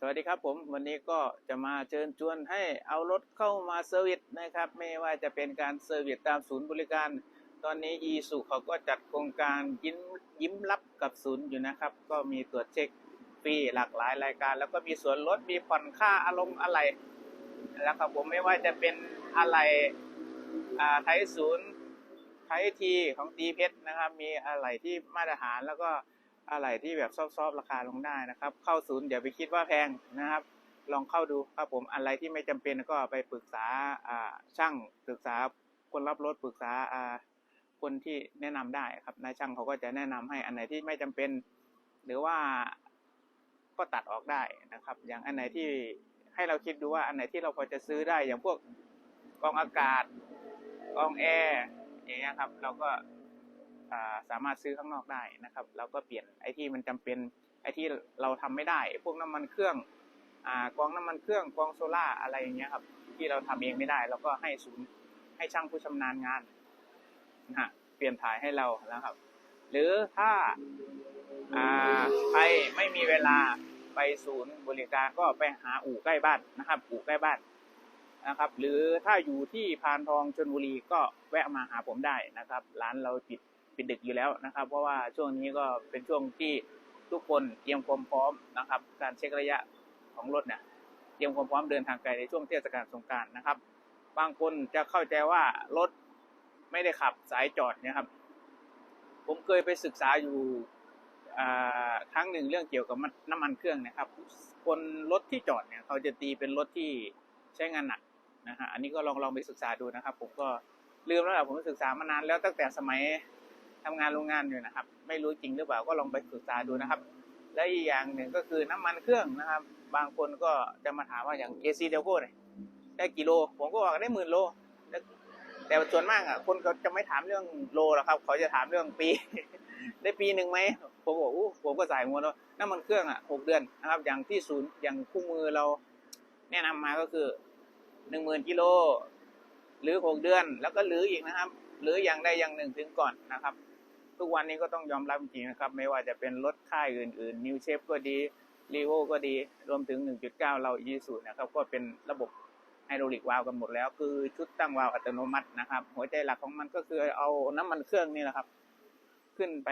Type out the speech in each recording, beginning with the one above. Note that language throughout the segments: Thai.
สวัสดีครับผมวันนี้ก็จะมาเชิญชวนให้เอารถเข้ามาเซอร์วิสนะครับ ไม่ว่าจะเป็นการเซอร์วิสตามศูนย์บริการ ตอนนี้อีสุเขาก็จัดโครงการยิ้มยิ้มรับกับศูนย์อยู่นะครับ ก็มีตรวจเช็คฟรีหลากหลายรายการ แล้วก็มีส่วนลดมีผ่อนค่าอารมณ์อะไรแล้วครับผมไม่ว่าจะเป็นอะไรอ่าไทยศูนย์ไทยทีของตีเพชรนะครับ มีอะไรที่มาตรฐานแล้วก็ อะไรที่แบบซอฟๆราคาลงได้นะครับ เข้าศูนย์อย่าไปคิดว่าแพงนะครับ ลองเข้าดูครับผมอะไรที่ไม่จำเป็นก็ไปปรึกษาช่างปรึกษาคนรับรถปรึกษาคนที่แนะนำได้ครับนายช่างเขาก็จะแนะนำให้อันไหนที่ไม่จำเป็น หรือว่าก็ตัดออกได้นะครับ อย่างอันไหนที่ให้เราคิดดูว่าอันไหนที่เราพอจะซื้อได้อย่างพวกกองอากาศกองแอร์อย่างเงี้ยครับ เราก็ สามารถซื้อข้างนอกได้นะครับเราก็เปลี่ยนไอ้ที่มันจำเป็นไอ้ที่เราทำไม่ได้ พวกน้ำมันเครื่องอกองน้ำมันเครื่องกองโซล่าอะไรอย่างเงี้ยครับที่เราทำเองไม่ได้เราก็ให้ศูนย์ให้ช่างผู้ชำนาญงานนะฮะเปลี่ยนถ่ายให้เรานะครับ หรือถ้าอ่าใครไม่มีเวลาไปศูนย์บริการก็ไปหาอู่ใกล้บ้านนะครับ อู่ใกล้บ้านนะครับ หรือถ้าอยู่ที่พานทองชนบุรีก็แวะมาหาผมได้นะครับ ร้านเราปิด ปิดดึกอยู่แล้วนะครับ เพราะว่าช่วงนี้ก็เป็นช่วงที่ทุกคนเตรียมความพร้อมนะครับ การเช็คระยะของรถเนี่ยเตรียมความพร้อมเดินทางไกลในช่วงเทศกาลสงการนะครับ บางคนจะเข้าใจว่ารถไม่ได้ขับสายจอดนี่ยครับ ผมเคยไปศึกษาอยู่ครั้งหนึ่งเรื่องเกี่ยวกับน้ำมันเครื่องนะครับ คนรถที่จอดเนี่ยเขาจะตีเป็นรถที่ใช้งานหนักนะฮะอันนี้ก็ลองลองไปศึกษาดูนะครับ ผมก็ลืมแล้วแหละผมศึกษามานานแล้วตั้งแต่สมัย ทำงานโรงงานอยู่นะครับ ไม่รู้จริงหรือเปล่าก็ลองไปศึกษาดูนะครับ และอีกอย่างหนึ่งก็คือน้ำมันเครื่องนะครับ บางคนก็จะมาถามว่าอย่าง AC d e l c o เนี่ยได้กี่โล ผมก็บอกได้หมื่นโลแต่แต่ส่วนมากอะคนเขาจะไม่ถามเรื่องโลหรอกครับ เขาจะถามเรื่องปี ได้ปีหนึ่งไหมผมบอกอู้ผมก็สายหัวแล้วน้ำมันเครื่องอะหกเดือนนะครับ อย่างที่ศูนย์อย่างคู่มือเราแนะนำมาก็คือหนึ่งหมื่นกิโลหรือหกเดือนแล้วก็หรืออีกนะครับ หรืออย่างใดอย่างหนึ่งถึงก่อนนะครับ ทุกวันนี้ก็ต้องยอมรับจริงนะครับ ไม่ว่าจะเป็นรถค่ายอื่นๆ New Shape ก็ดีรีโวก็ดีรวมถึง 1.9 เราอีสูนะครับ ก็เป็นระบบไฮดรอลิกวาล์วกันหมดแล้ว คือชุดตั้งวาล์วอัตโนมัตินะครับ หัวใจหลักของมันก็คือเอาน้ำมันเครื่องนี่แหละครับ ขึ้นไป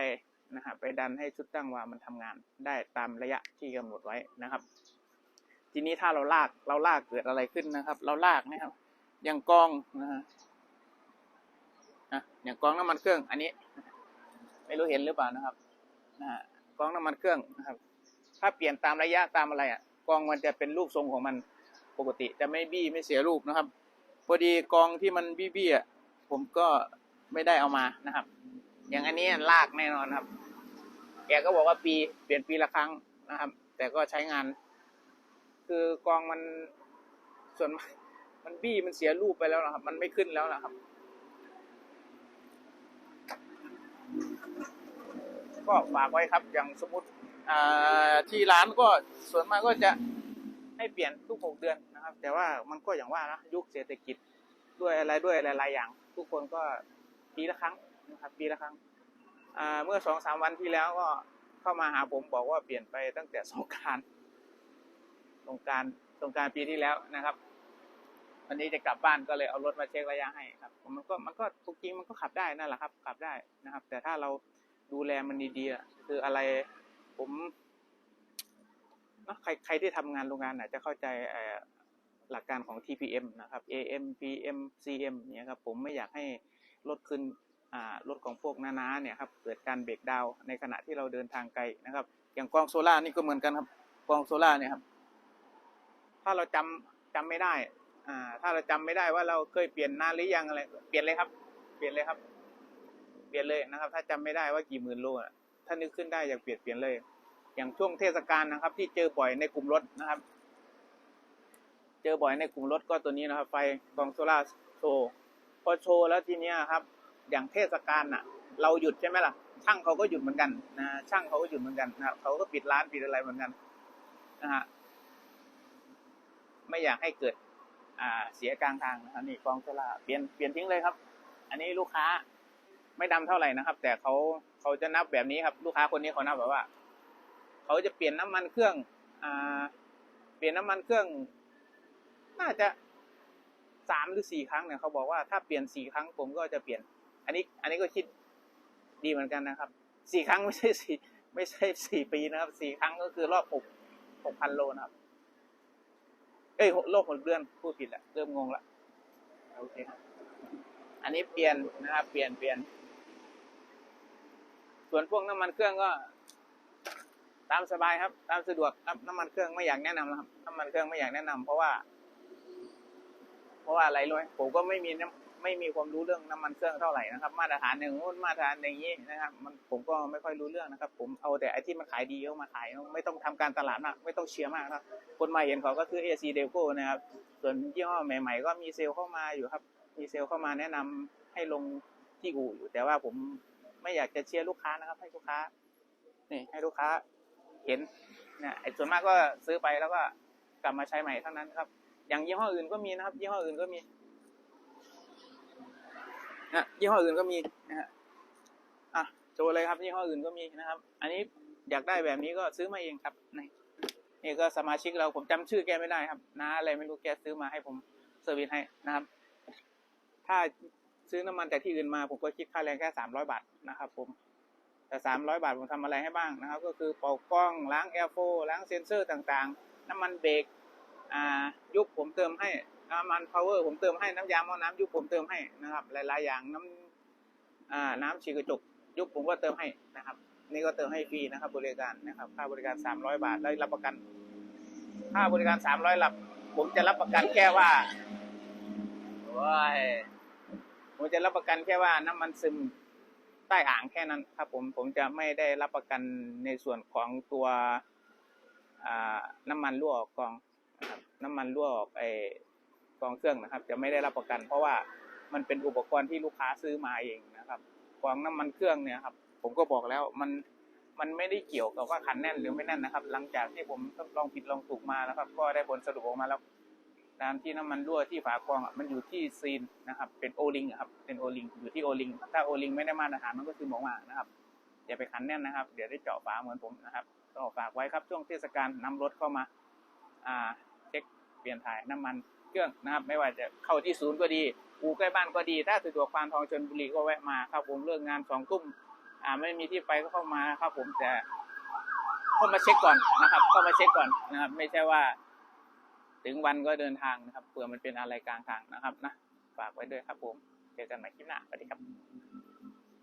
นะฮะไปดันให้ชุดตั้งวาล์วมันทำงาน ได้ตามระยะที่กำหนดไว้นะครับ ทีนี้ถ้าเราลากเราลากเกิดอะไรขึ้นนะครับ เราลากนะครับ อย่างกองนะฮะนะอย่างกองน้ำมันเครื่องอันนี้ ไม่รู้เห็นหรือเปล่านะครับนะฮะกองน้ำมันเครื่องนะครับ ถ้าเปลี่ยนตามระยะตามอะไรอะกองมันจะเป็นรูปทรงของมันปกติจะไม่บี้ไม่เสียรูปนะครับ พอดีกองที่มันบี้บี้อะผมก็ไม่ได้เอามานะครับ อย่างอันนี้ลากแน่นอนครับ แกก็บอกว่าปีเปลี่ยนปีละครั้งนะครับ แต่ก็ใช้งาน คือกองมันส่วนมันบี้มันเสียรูปไปแล้วนะครับ มันไม่ขึ้นแล้วนะครับ ก็ฝากไว้ครับ อย่างสมมติที่ร้านก็ส่วนมากก็จะให้เปลี่ยนทุกหกเดือนนะครับ แต่ว่ามันก็อย่างว่านะยุคเศรษฐกิจด้วยอะไรด้วยหลายๆอย่าง ทุกคนก็ปีละครั้งนะครับ ปีละครั้งเมื่อสองสามวันที่แล้วก็เข้ามาหาผมบอกว่าเปลี่ยนไปตั้งแต่สงกรารสงกรารสงการปีที่แล้วนะครับวันนี้จะกลับบ้านก็เลยเอารถมาเช็คระยะให้ครับมันก็มันก็ทุกจริมันก็ขับได้นั่นแหละครับ ขับได้นะครับ แต่ถ้าเรา ดูแลมันดีๆคืออะไรผมนะใครใครที่ทำงานโรงงานอาจจะเข้าใจหลักการของ TPM นะครับ AM PM CM เนี่ยครับผมไม่อยากให้รถขึ้นรถของพวกนาๆเนี่ยครับเกิดการเบรกดาวในขณะที่เราเดินทางไกลนะครับ อย่างกองโซล่านี่ก็เหมือนกันครับกองโซล่าเนี่ยครับ ถ้าเราจำจำไม่ได้ อ่า ถ้าเราจำไม่ได้ว่าเราเคยเปลี่ยนนานหรือยังอะไร เปลี่ยนเลยครับ เปลี่ยนเลยครับ ลี่ยนเลยนะครับ ถ้าจำไม่ได้ว่ากี่หมื่นโลถ้านึกขึ้นได้อยากเปลี่ยนเปลี่ยนเลย อย่างช่วงเทศกาลนะครับ ที่เจอบ่อยในกลุ่มรถนะครับ เจอบ่อยในกลุ่มรถก็ตัวนี้นะครับ ไฟกองโซล่าโชว์พอโชว์แล้วทีเนี้ยครับ อย่างเทศกาลน่ะ เราหยุดใช่ไหมล่ะ ช่างเขาก็หยุดเหมือนกันนะช่างเขาก็หยุดเหมือนกันนะครับเขาก็ปิดร้านปิดอะไรเหมือนกันนะฮะไม่อยากให้เกิดอ่าเสียกลางทางนะครับนี่กองโซล่าเปลี่ยนเปลี่ยนทิ้งเลยครับ อันนี้ลูกค้า ไม่ดำเท่าไหร่นะครับ แต่เขาเขาจะนับแบบนี้ครับ ลูกค้าคนนี้เขานับแบบว่าเขาจะเปลี่ยนน้ำมันเครื่องอ่าลี่ยนน้ำมันเครื่อง น่าจะสามหรือสี่ครั้งเนี่ยเขาบอกว่าถ้าเปลี่ยนสี่ครั้งผมก็จะเปลี่ยน อันนี้ อันนี้ก็คิดดีเหมือนกันนะครับสี่ครั้งไม่ใช่สี่ไม่ใช่สี่ปีนะครับสี่ครั้งก็คือรอบหกหกพันโลนะครับ เอ้ยโลกหกเดือนพูดผิดละเริ่มงงละโอเคอันนี้เปลี่ยนนะครับ เปลี่ยนเปลี่ยน ส่วนพวกน้ำมันเครื่องก็ ตามสบายครับ ตามสะดวกครับน้ำมันเครื่องไม่อยากแนะนำนะครับน้ำมันเครื่องไม่อยากแนะนำเพราะว่า เพราะว่าอะไรรู้ไหมผมก็ไม่มีน้ำไม่มีความรู้เรื่องน้ำมันเครื่องเท่าไหร่นะครับ มาตรฐานหนึ่งนู้นมาตรฐานอย่างนี้นะครับ มันผมก็ไม่ค่อยรู้เรื่องนะครับ ผมเอาแต่ไอ้ที่มันขายดีเอามาขายไม่ต้องทำการตลาดมากไม่ต้องเชียร์มากนะครับคนมาเห็นเขาก็คือ AC d e c o นะครับ ส่วนยี่ห้อใหม่ ๆ ก็มีเซลล์เข้ามาอยู่ครับ มีเซลล์เข้ามาแนะนำให้ลงที่อู่อยู่แต่ว่าผม ไม่อยากจะเชียร์ลูกค้านะครับ ให้ลูกค้า นี่ให้ลูกค้าเห็นเนี่ยไอ้ส่วนมากก็ซื้อไปแล้วก็กลับมาใช้ใหม่เท่านั้นครับ อย่างยี่ห้ออื่นก็มีนะครับ ยี่ห้ออื่นก็มีนะยี่ห้ออื่นก็มีนะฮะอะโชว์เลยครับยี่ห้ออื่นก็มีนะครับ อันนี้อยากได้แบบนี้ก็ซื้อมาเองครับนี่นี่ก็สมาชิกเราผมจำชื่อแกไม่ได้ครับนะอะไรไม่รู้แกซื้อมาให้ผมเซอร์วิสให้นะครับ ถ้า ซื้อน้ำมันจากที่อื่นมา ผมก็คิดค่าแรงแค่สามร้อยบาทนะครับ ผม แต่สามร้อยบาทผมทำอะไรให้บ้างนะครับ ก็คือเป่ากล้องล้างแอร์โฟล้างเซ็นเซอร์ต่างๆ น้ำมันเบรกอ่ายุบผมเติมให้น้ำมันพาวเวอร์ผมเติมให้น้ำยาหม้อน้ำยุบผมเติมให้นะครับ หลายๆอย่างน้ำอ่าน้ำฉีดกระจกยุบผมก็เติมให้นะครับ นี่ก็เติมให้ฟรีนะครับ บริการนะครับ ค่าบริการสามร้อยบาทแล้รับประกันค่าบริการสามร้อยหลับ ผมจะรับประกันแค่ว่าโอ้ย ผมจะรับประกันแค่ว่าน้ำมันซึมใต้อ่างแค่นั้นครับผมผมจะไม่ได้รับประกันในส่วนของตัวน้ำมันรั่วออกกองนะครับน้ำมันรั่วออกไอกองเครื่องนะครับ จะไม่ได้รับประกัน เพราะว่ามันเป็นอุปกรณ์ที่ลูกค้าซื้อมาเองนะครับกองน้ำมันเครื่องเนี่ยครับผมก็บอกแล้วมันมันไม่ได้เกี่ยวกับว่าขันแน่นหรือไม่แน่นนะครับ หลังจากที่ผมทดลองผิดลองถูกมาแล้วครับ ก็ได้ผลสรุปออกมาแล้ว ตามที่น้ำมันรั่วที่ฝากรองมันอยู่ที่ซีนนะครับ เป็นโอลิงครับ เป็นโอลิงอยู่ที่โอลิงถ้าโอลิงไม่ได้มาตรฐานมันก็คือหมองหมานะครับอย่าไปขันแน่นนะครับ เดี๋ยวได้เจาะฝาเหมือนผมนะครับก็ฝากไว้ครับช่วงเทศกาลนำรถเข้ามาอ่าเช็คเปลี่ยนถ่ายน้ำมันเครื่องนะครับ ไม่ว่าจะเข้าที่ศูนย์ก็ดีอู่ใกล้บ้านก็ดี ถ้าสะดวกปานทองชนบุรีก็แวะมาครับผมเลิกงานสองทุ่มอ่าไม่มีที่ไปก็เข้ามาครับผมแต่เข้ามาเช็คก่อนนะครับเข้ามาเช็คก่อนนะครับ ไม่ใช่ว่า ถึงวันก็เดินทางนะครับเผื่อมันเป็นอะไรกลางทางนะครับนะฝากไว้ด้วยครับผม เจอกันใหม่คลิปหน้าสวัสดีครับ